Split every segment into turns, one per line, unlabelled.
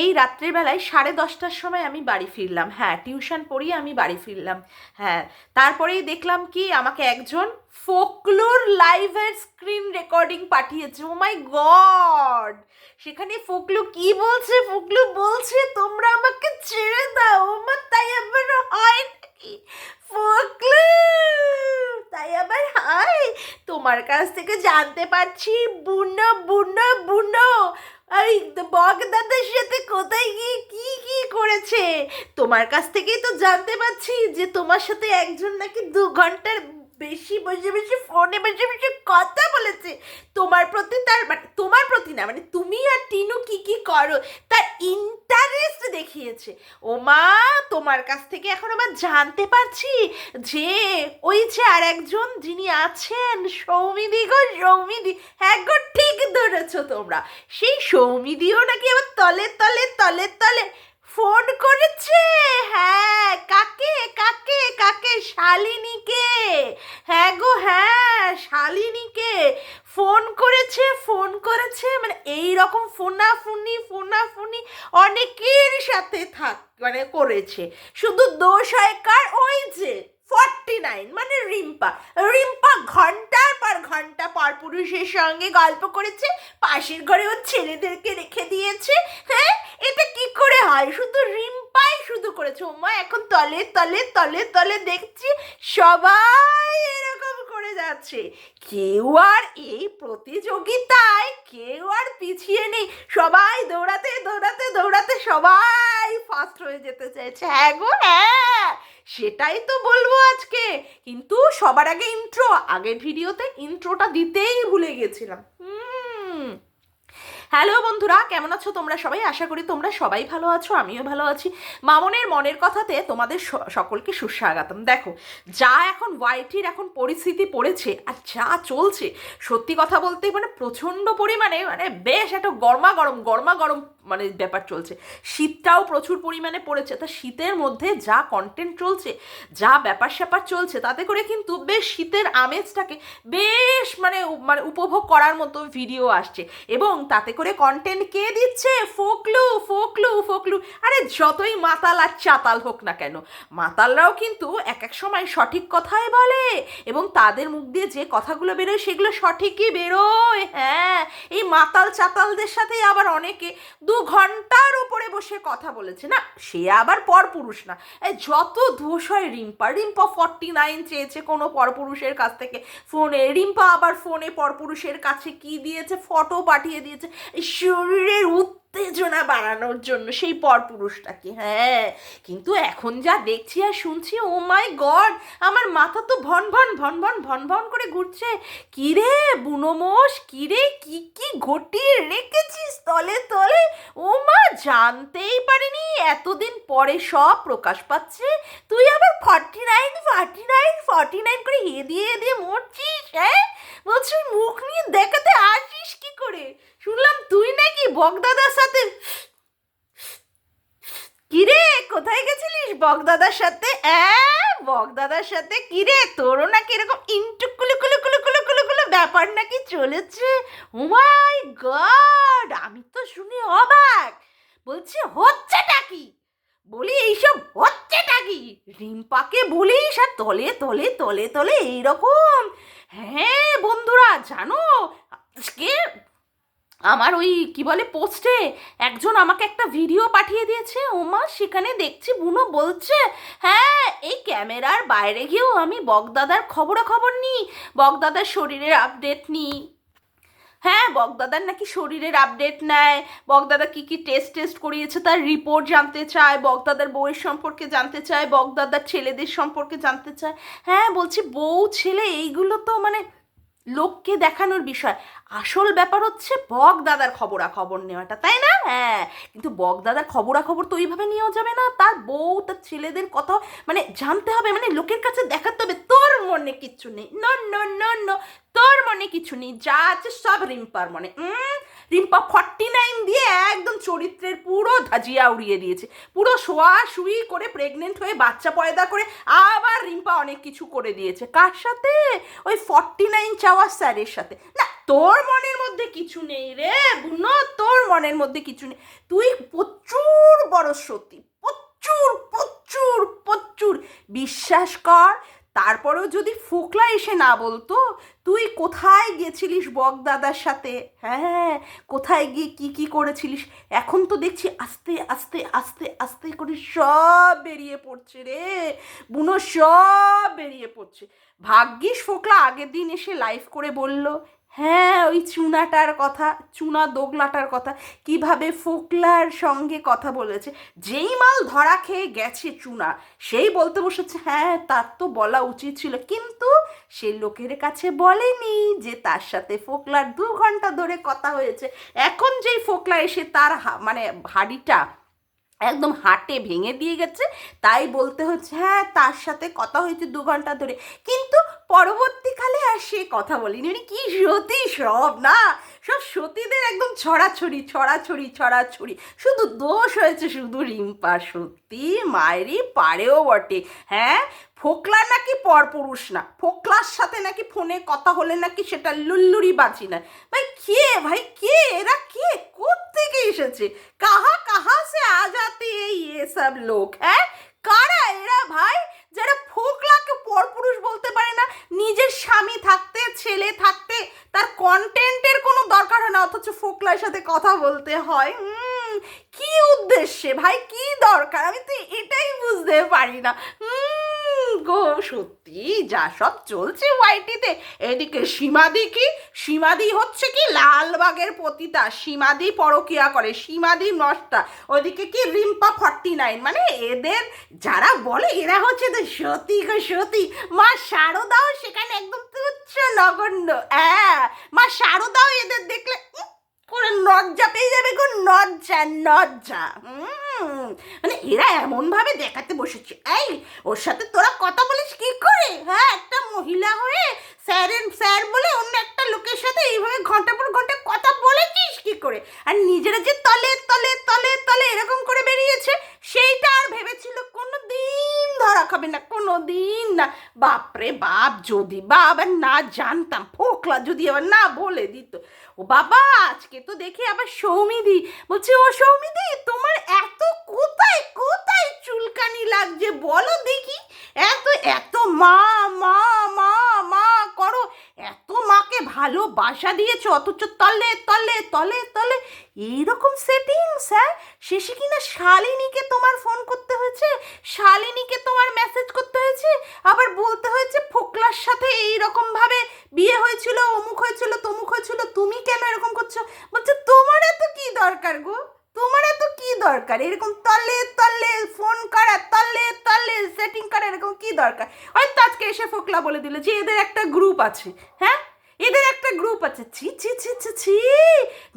এই রাত্রেবেলায় সাড়ে দশটার সময় আমি বাড়ি ফিরলাম। হ্যাঁ টিউশন পড়িয়ে আমি বাড়ি ফিরলাম। হ্যাঁ তারপরেই দেখলাম কি আমাকে একজন ফোকলোর লাইভের স্ক্রিন রেকর্ডিং পাঠিয়েছে। ও মাই গড সেখানে ফোকলু কি বলছে? ফোকলু বলছে, তোমরা আমাকে ছেড়ে দাও। আমার তাই আবার হয় নাকি? ফোকলু, তাই আবার হয়? তোমার কাছ থেকে জানতে পারছি, বুনো বুনো বুনো। এই বগদাদার সাথে কোথায় গিয়ে কি কি করেছে? তোমার কাছ থেকেই তো জানতে পারছি যে তোমার সাথে একজন নাকি দু ঘণ্টার বেশি বসে বসে ফোনে বসে বসে কথা বলেছে। তোমার প্রতি তার মানে তোমার প্রতি না মানে তুমি আর টিনু কি কি করো, তার ইন্টারেস্ট দেখিয়েছে। ও মা তোমার কাছ থেকে এখন আবার জানতে পারছি যে ওই যে আর একজন যিনি আছেন, সৌমিদি গো, সৌমিদি। হ্যাঁ গো, ঠিক ধরেছ তোমরা। সেই সৌমিদিও নাকি আবার তলে তলে তলে তলে ফোন করেছে? হ্যাঁ কাকে কাকে কাকে? শালিনীকে। হ্যাঁ গো হ্যাঁ শালিনীকে। ফোন করেছে ফোন করেছে মানে এই রকম ফোনাফুনি ফোনাফুনি অনেকের সাথে থাক মানে করেছে। শুধু দোষ হয় কার? ওই যে ফর্টি নাইন মানে রিম্পা। রিম্পা ঘণ্টার পর ঘণ্টা পর পুরুষের সঙ্গে গল্প করেছে, পাশের ঘরে ওর ছেলেদেরকে রেখে দিয়েছে। হ্যাঁ এটা কি করে হয়? শুধু রিম্পাই শুধু করেছে। ওমা, এখন তলে তলে তলে তলে দেখছি সবাই এরকম যাচ্ছে। কেউ আর এই প্রতিযোগিতায় কেউ আর পিছিয়ে নেই। সবাই দৌড়াতে দৌড়াতে দৌড়াতে সবাই ফার্স্ট হয়ে যেতে চাইছে। হ্যাঁ গো হ্যাঁ সেটাই তো বলব আজকে। কিন্তু সবার আগে ইন্ট্রো আগের ভিডিওতে ইন্ট্রোটা দিতেই ভুলে গেছিলাম। হুম হ্যালো বন্ধুরা, কেমন আছো তোমরা সবাই? আশা করি তোমরা সবাই ভালো আছো, আমিও ভালো আছি। মামনের মনের কথাতে তোমাদের সকলকে সুস্বাগতম। দেখো, যা এখন ওয়াইটির এখন পরিস্থিতি পড়েছে আর যা চলছে, সত্যি কথা বলতে মানে প্রচণ্ড পরিমাণে মানে বেশ একটা গরমা গরম গরমা গরম মানে ব্যাপার চলছে। শীতটাও প্রচুর পরিমাণে পড়েছে। তা শীতের মধ্যে যা কন্টেন্ট চলছে, যা ব্যাপার স্যাপার চলছে, তাতে করে কিন্তু বেশ শীতের আমেজটাকে বেশ মানে মানে উপভোগ করার মতো ভিডিও আসছে। এবং তাতে করে কন্টেন্ট কে দিচ্ছে? ফোকলু ফোকলু ফোকলু। আরে যতই মাতাল আর চাতাল হোক না কেন, মাতালরাও কিন্তু এক এক সময় সঠিক কথাই বলে এবং তাদের মুখ দিয়ে যে কথাগুলো বেরোয় সেগুলো সঠিকই বেরোয়। হ্যাঁ এই মাতাল চাতালদের সাথেই আবার অনেকে দু ঘণ্টার উপরে বসে কথা বলেছে। না, সে আবার পরপুরুষ না। যত দোষ হয় রিম্পা রিম্পা ফর্টি নাইন চেয়েছে কোনো পরপুরুষের কাছ থেকে। ফোনে, রিম্পা আবার ফোনে পরপুরুষের কাছে কি দিয়েছে? ফটো পাঠিয়ে দিয়েছে। শরীরের উত্তেজনা বাড়ানোর জন্য সেই পরপুরুষটাকে। হ্যাঁ কিন্তু এখন যা দেখছি আর শুনছি ও মাই গড আমার মাথা তো ভন ভন ভন ভন ভন ভন করে ঘুরছে। কিরে বুনোমোষ কিরে, কি কি ঘটিয়ে রেখেছিস তলে তলে? জানতেই পারিনি, এতদিন পরে সব প্রকাশ পাচ্ছে। তুই আবার forty nine forty nine forty nine করে হে দিয়ে হে দিয়ে মরছিস হ্যাঁ? বলছি মুখ নিয়ে দেখাতে আসিস কি করে? শুনলাম তুই নাকি বগদাদার সাথে কিরে, কোথায় গেছিলিস বকদাদার সাথে? অ্যাঁ বকদাদার সাথে কিরে? তোরও নাকি এরকম ইন্টু কুলু কুলু কুলু কুলু কুলু কুলু ব্যাপার নাকি চলেছে? ও মাই গড আমি তো শুনে অবাক। বলছি, হচ্ছেটা কি? বলি, এইসব হচ্ছেটা কি? রিম্পাকে বলিস আর তলে তলে তলে তলে এইরকম। হ্যাঁ বন্ধুরা, জানো, আজকে আমার ওই কি বলে পোস্টে একজন আমাকে একটা ভিডিও পাঠিয়ে দিয়েছে, ওমা, সেখানে দেখছি বুনো বলছে হ্যাঁ এই ক্যামেরার বাইরে গিয়েও আমি বকদাদার খবরাখবর নিই বকদাদার শরীরের আপডেট নিই। হ্যাঁ বকদাদার নাকি শরীরের আপডেট নেয়। বকদাদা কি কি টেস্ট টেস্ট করিয়েছে তার রিপোর্ট জানতে চায় বকদাদার বউয়ের সম্পর্কে জানতে চায় বকদাদার ছেলেদের সম্পর্কে জানতে চায়। হ্যাঁ বলছি বউ, ছেলে, এইগুলো তো মানে লোককে দেখানোর বিষয়। আসল ব্যাপার হচ্ছে বক দাদার খবরাখবর নেওয়াটা, তাই না? হ্যাঁ কিন্তু বক দাদার খবরাখবর তো ওইভাবে নেওয়া যাবে না। তার বউ, তার ছেলেদের কথা মানে জানতে হবে মানে লোকের কাছে দেখাতে হবে, তোর মনে কিচ্ছু নেই। ন ন ন ন তোর মনে কিছু নেই। যা আছে সব রিম্পার মনে। রিম্পা ফর্টি নাইন দিয়ে একদম চরিত্রের পুরো ধাজিয়া উড়িয়ে দিয়েছে। পুরো শোয়া শুই করে প্রেগনেন্ট হয়ে বাচ্চা পয়দা করে আবার রিম্পা অনেক কিছু করে দিয়েছে। কার সাথে? ওই ফর্টি নাইন চাওয়া স্যারের সাথে। না, তোর মনের মধ্যে কিছু নেই রে বুনো, তোর মনের মধ্যে কিছু নেই। তুই প্রচুর বড় সত্যি প্রচুর প্রচুর প্রচুর। বিশ্বাস কর তারপরেও যদি ফোকলা এসে না বলতো, তুই কোথায় গেছিলিস বক দাদার সাথে? হ্যাঁ কোথায় গিয়ে কি কি করেছিলিস? এখন তো দেখছি আস্তে আস্তে আস্তে আস্তে করে সব বেরিয়ে পড়ছে রে। বুনো সব বেরিয়ে পড়ছে। ভাগ্যিস ফোকলা আগের দিন এসে লাইভ করে বলল। হ্যাঁ ওই চুনাটার কথা, চুনা দোগলাটার কথা, কীভাবে ফোকলার সঙ্গে কথা বলেছে। যেই মাল ধরা খেয়ে গেছে চুনা, সেই বলতে বসেছে হ্যাঁ তার তো বলা উচিত ছিল। কিন্তু সে লোকের কাছে বলেনি যে তার সাথে ফোকলার দু ঘণ্টা ধরে কথা হয়েছে। এখন যেই ফোকলা এসে তার মানে হাড়িটা একদম হাটে ভেঙে দিয়ে গেছে, তাই বলতে হচ্ছে হ্যাঁ তার সাথে কথা হয়েছে দু ঘণ্টা ধরে। কিন্তু পরবর্তীকালে আর সে কথা বলিনি। মানে কি সতী সব, না? সব সতীদের একদম ছড়াছড়ি ছড়াছড়ি ছড়াছড়ি। শুধু দোষ হয়েছে শুধু রিম্পা, সত্যি, মায়েরই পারেও বটে। হ্যাঁ ফোকলা নাকি পরপুরুষ না। ফোকলার সাথে নাকি ফোনে কথা হলে নাকি সেটা লুল্লুরি বাঁচি না। ভাই, কে ভাই, কে? এরা কে? কোত্থেকে এসেছে? কাহা কাহা সে আজাতে এই এসব লোক হ্যাঁ? কারা এরা, ভাই? যারা ফোকলাকে পরপুরুষ বলতে পারে না, নিজের স্বামী থাকতে, ছেলে থাকতে তার কন্টেন্টের কোনো দরকার হয় না, অথচ ফোকলার সাথে কথা বলতে হয়। কি উদ্দেশ্যে? ভাই, কি দরকার? আমি তো এটাই বুঝতে পারি না। হুম গো, সত্যি, যা সব চলছে ওয়াইটিতে। এদিকে সীমাদি কি? সীমাদি হচ্ছে কি? লালবাগের পতিতা, সীমাদি পরকিয়া করে, সীমাদি নষ্টা। ওদিকে কি? রিম্পা ফর্টি নাইন মানে এদের যারা বলে, এরা হচ্ছে তো সতী গো সতী। মা শারদাও সেখানে একদম তুচ্ছ নগণ্য। হ্যাঁ মা শারদাও এদের দেখলে করে লজ্জা পেয়ে যাবে গো, লজ্জা হুম মানে এরা এমন ভাবে দেখাতে বসেছে। এই, ওর সাথে তোরা কথা বলিস কি করে? হ্যাঁ একটা মহিলা হয়ে স্যারের স্যার বলে অন্য একটা লোকের সাথে এইভাবে ঘণ্টা পর ঘণ্টা কথা বলেছিস কি করে? আর নিজেরা যে তলে তলে তলে তলে এরকম করে বেরিয়েছে, সেইটা আর ভেবেছিল কোনো দিন ধরা খাবে না কোনো দিন না। বাপরে বাপ, যদি বা আবার না জানতাম, ফোকলা যদি আবার না বলে দিত। বাবা, আজকে তো দেখি আবার সৌমিদি। বলছে, ও সৌমিদি, তোমার এত কোথায় কোথায় চুলকানি লাগছে? বলো দেখি। এত এত মা মা মা মা, করো। এত মাকে ভালোবাসা দিয়েছ, অথচ তলে তলে তলে এইরকম সেটিংস হ্যাঁ শেষে কিনা শালিনীকে তোমার ফোন করতে হয়েছে? শালিনীকে তোমার মেসেজ করতে হয়েছে? আবার বলতে হয়েছে ফোকলার সাথে এইরকম ভাবে বিয়ে হয়েছিল, অমুক হয়েছিল, তমুক হয়েছিল, তুমি কেন এরকম করছ? বলছে, তোমার এত কি দরকার গো? তোমার এত কি দরকার? এরকম তলে তলে ফোন করা তলে তলে সেটিং করা, এরকম কি দরকার? হয়তো আজকে এসে ফোকলা বলে দিল যে এদের একটা গ্রুপ আছে হ্যাঁ? এদের একটা গ্রুপ আছে। ছি ছি ছি ছি ছি।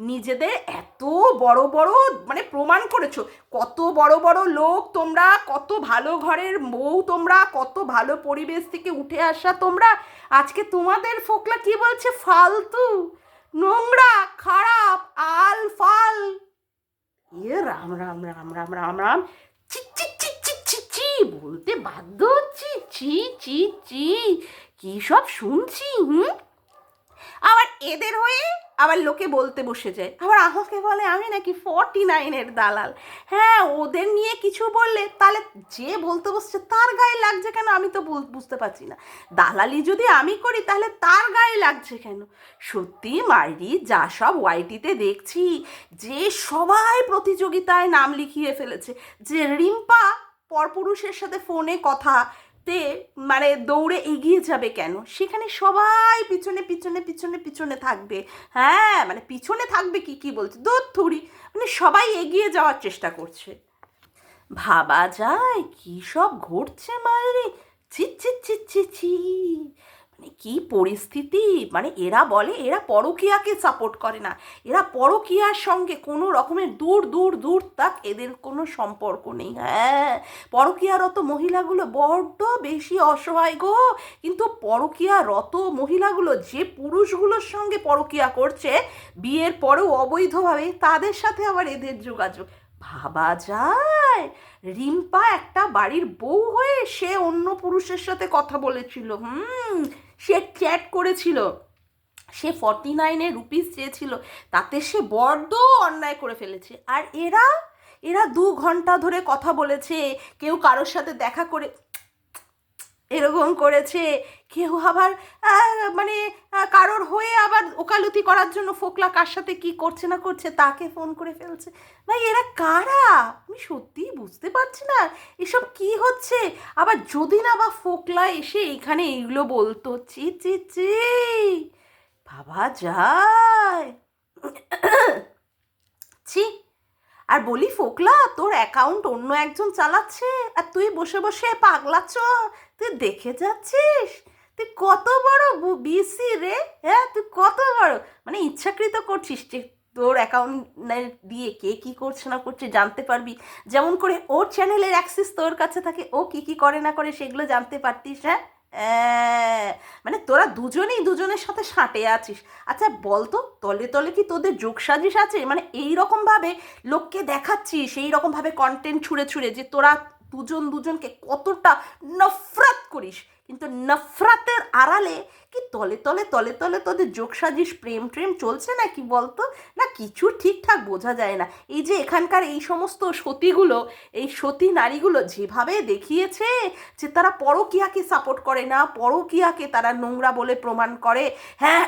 নিজেদের এত বড় বড় মানে প্রমাণ করেছ। কত বড় বড় লোক তোমরা, কত ভালো ঘরের বউ তোমরা, কত ভালো পরিবেশ থেকে উঠে আসা তোমরা। আজকে তোমাদের ফোকলা কি বলছে? ফালতু, নোংরা, খারাপ, আল, ফাল। ইয়ে রাম রাম রাম রাম রাম রাম। চি চি চি চি চি চি বলতে বাধ্য হচ্ছি। চি চি চি কি সব শুনছি, হুম? আবার এদের হয়ে আবার লোকে বলতে বসে যায়। আবার আমাকে বলে, আমি নাকি ফর্টি নাইনের দালাল। হ্যাঁ ওদের নিয়ে কিছু বললে তাহলে যে বলতে বসছে তার গায়ে লাগছে কেন? আমি তো বুঝতে পারছি না। দালালি যদি আমি করি তাহলে তার গায়ে লাগছে কেন? সত্যি মাইরি, যা সব ওয়াইটিতে দেখছি, যে সবাই প্রতিযোগিতায় নাম লিখিয়ে ফেলেছে, যে রিম্পা পরপুরুষের সাথে ফোনে কথা তে মানে দৌড়ে এগিয়ে যাবে কেন? সেখানে সবাই পিছনে পিছনে পিছনে পিছনে থাকবে। হ্যাঁ মানে পিছনে থাকবে কি কি বলছে? দৌড় থুড়ি মানে সবাই এগিয়ে যাওয়ার চেষ্টা করছে। ভাবা যায় কি সব ঘটছে মায়ের ছি ছি ছি ছি ছি। মানে কি পরিস্থিতি? মানে এরা বলে এরা পরকীয়াকে সাপোর্ট করে না। এরা পরকীয়ার সঙ্গে কোনো রকমের দূর দূর দূর তাক এদের কোনো সম্পর্ক নেই। হ্যাঁ পরকীয়ারত মহিলাগুলো বড্ড বেশি অসহায় গো। কিন্তু পরকীয়ারত মহিলাগুলো যে পুরুষগুলোর সঙ্গে পরকীয়া করছে, বিয়ের পরেও অবৈধভাবে তাদের সাথে আবার এদের যোগাযোগ। ভাবা যায়, রিম্পা একটা বাড়ির বউ হয়ে সে অন্য পুরুষের সাথে কথা বলেছিল। হুম সে চ্যাট করেছিল। সে ফর্টি নাইনে রুপিস চেয়েছিল। তাতে সে বড্ড অন্যায় করে ফেলেছে। আর এরা এরা দু ঘণ্টা ধরে কথা বলেছে, কেউ কারোর সাথে দেখা করে এরকম করেছে। কেউ আবার মানে কারোর হয়ে আবার ওকালতি করার জন্য ফোকলা কার সাথে কি করছে না করছে তাকে ফোন করে ফেলছে। ভাই, এরা কারা? আমি সত্যিই বুঝতে পারছি না। এসব কি হচ্ছে? আবার যদি না বা ফোকলা এসে এখানে এইগুলো বলতো চি চি চি ভাবা যায়। ছি আর বলি, ফোকলা, তোর অ্যাকাউন্ট অন্য একজন চালাচ্ছে আর তুই বসে বসে পাগলাচ্ছ। তুই দেখে যাচ্ছিস? তুই কত বড় বিসি রে? হ্যাঁ তুই কত বড়? মানে ইচ্ছাকৃত করছিস যে তোর অ্যাকাউন্ট দিয়ে কে কি করছে না করছে জানতে পারবি। যেমন করে ওর চ্যানেলের অ্যাক্সেস তোর কাছে থাকে, ও কি কি করে না করে সেগুলো জানতে পারতিস হ্যাঁ? মানে তোরা দুজনেই দুজনের সাথে সাঁটে আছিস। আচ্ছা বলতো, তলে তলে কি তোদের যোগ সাজিশ আছে? মানে এই রকমভাবে লোককে দেখাচ্ছিস সেই রকমভাবে কন্টেন্ট ছুঁড়ে ছুঁড়ে যে তোরা দুজন দুজনকে কতটা নফরত করিস। কিন্তু নফরাতের আড়ালে কি তলে তলে তলে তলে তোদের যোগ সাজিশ প্রেম ট্রেম চলছে না কি বলতো? না কিছু ঠিকঠাক বোঝা যায় না। এই যে এখানকার এই সমস্ত সতীগুলো, এই সতী নারীগুলো যেভাবে দেখিয়েছে যে তারা পরকিয়াকে সাপোর্ট করে না, পরকিয়াকে তারা নোংরা বলে প্রমাণ করে হ্যাঁ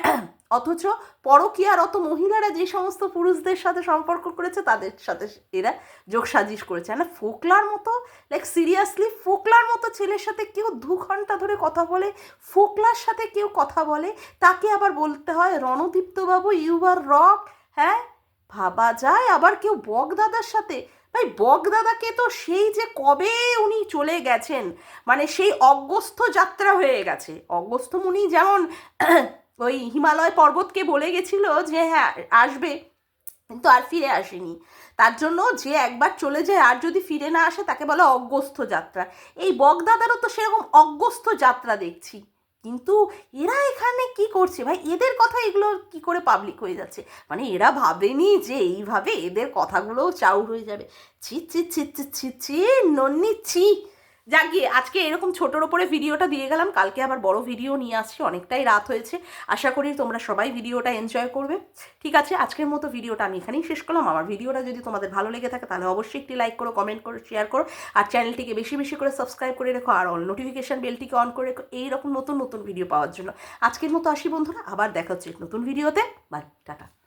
অথচ পরকিয়ারত মহিলারা যে সমস্ত পুরুষদের সাথে সম্পর্ক করেছে, তাদের সাথে এরা যোগ সাজিশ করেছে। না ফোকলার মতো লাইক সিরিয়াসলি ফোকলার মতো ছেলের সাথে কেউ দু ঘণ্টা ধরে কথা বলে, ফোকলার সাথে কেউ কথা বলে, তাকে আবার বলতে হয়, রণদীপ্তবাবু ইউ আর রক হ্যাঁ ভাবা যায়। আবার কেউ বগদাদার সাথে, ভাই, বগদাদাকে তো সেই যে কবে উনি চলে গেছেন মানে সেই অগস্ত্য যাত্রা হয়ে গেছে। অগস্ত্য মুনি যেমন ওই হিমালয় পর্বতকে বলে গেছিল যে হ্যাঁ আসবে। কিন্তু আর ফিরে আসেনি। তার জন্য যে একবার চলে যায়, আর যদি ফিরে না আসে, তাকে বলে অগ্রস্ত যাত্রা। এই বগদাদারও তো সেরকম অগ্রস্ত যাত্রা দেখছি। কিন্তু এরা এখানে কি করছে? ভাই, এদের কথা এগুলো কি করে পাবলিক হয়ে যাচ্ছে? মানে এরা ভাবেনি যে এইভাবে এদের কথাগুলোও চাউর হয়ে যাবে। ছি ছি ছি ছি ছি ছি, নন্নি, ছি। যাক গিয়ে, আজকে এরকম ছোটোর ওপরে ভিডিওটা দিয়ে গেলাম। কালকে আবার বড় ভিডিও নিয়ে আসছি, অনেকটাই রাত হয়েছে। আশা করি তোমরা সবাই ভিডিওটা এনজয় করবে। ঠিক আছে, আজকের মতো ভিডিওটা আমি এখানেই শেষ করলাম। আমার ভিডিওটা যদি তোমাদের ভালো লেগে থাকে, তাহলে অবশ্যই একটি লাইক করো কমেন্ট করো শেয়ার করো। আর চ্যানেলটিকে বেশি বেশি করে সাবস্ক্রাইব করে রেখো, আর অল নোটিফিকেশান বেলটিকে অন করে রেখো, এইরকম নতুন নতুন ভিডিও পাওয়ার জন্য। আজকের মতো আসি বন্ধুরা, আবার দেখা হচ্ছে নতুন ভিডিওতে। Bye tata.